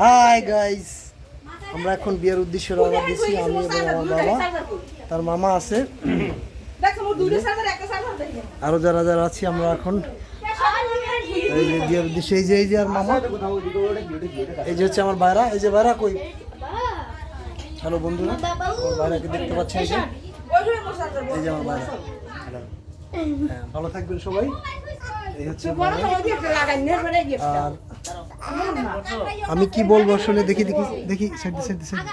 Hi guys আমরা এখন বিয়ের উদ্দেশ্যে রওনা দিচ্ছি আমি এবং আমার বাবা। তার মামা আছে। আরও যারা যারা আছি আমরা এখন। এই যে বিয়ের উদ্দেশ্যে এই যে এই যে আর মামা। এই যে হচ্ছে আমার বাইরা এই যে বাইরা কই? হ্যালো বন্ধুরা। আমার বাইরাকে দেখতে পাচ্ছেন এই যে। এই যে আমার বাইরা হ্যাঁ ভালো থাকবেন সবাই। এই হচ্ছে আর আমি কি বলব আসলে? দেখি দেখি দেখি সাইড সাইড সাইড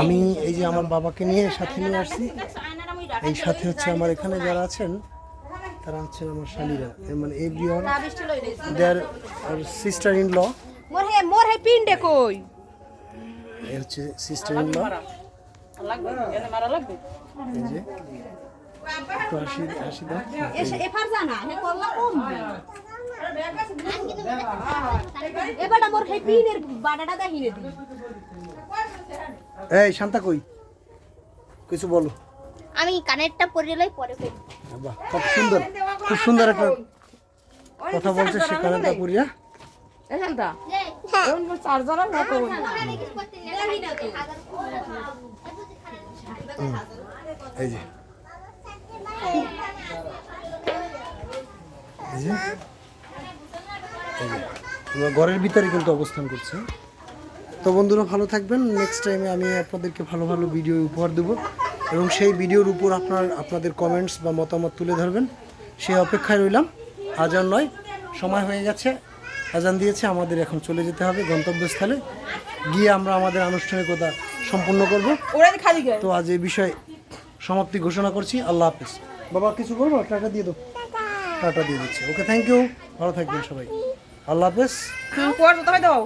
আমি এই যে আমার বাবাকে নিয়ে সাথে নিয়ে আসছি। এই সাথে হচ্ছে আমার এখানে যারা আছেন তারা হচ্ছেন আমার শালীরা। এর মানে everyone there are sister in law মোর হে মোর হে পিন্ডে কই? এই হচ্ছে সিস্টার ইন ল এই যে হাসি হাসি দাও। এসে এফার হে কল্লা কম এবারে মোর হে পিনের বাডাটা দেখিনে দি এই শান্তা কই? কিছু বলো। আমি কানেরটা পরে লাই পরে বাহ খুব সুন্দর। খুব সুন্দর একটা কথা বলছে সে কানেরটা পুরিয়া। এখানটা কোন চার্জার না। তো এই যে। এই যে। ঘরের ভিতরে কিন্তু অবস্থান করছে। তো বন্ধুরা ভালো থাকবেন। নেক্সট টাইমে আমি আপনাদেরকে ভালো ভালো ভিডিও উপহার দেব এবং সেই ভিডিওর উপর আপনার আপনাদের কমেন্টস বা মতামত তুলে ধরবেন। সেই অপেক্ষায় রইলাম। আজান নয় সময় হয়ে গেছে। আজান দিয়েছে আমাদের এখন চলে যেতে হবে গন্তব্যস্থলে। গিয়ে আমরা আমাদের আনুষ্ঠানিকতা সম্পূর্ণ করব। খালি তো আজ এই বিষয়ে সমাপ্তি ঘোষণা করছি। আল্লাহ হাফেজ। বাবা কিছু বলব টাকা দিয়ে দাও। টাটা দিয়ে দিচ্ছি। ওকে থ্যাংক ইউ ভালো থাকবেন সবাই। আল্লাহ হাফেজ। কোয়ার তো দাও।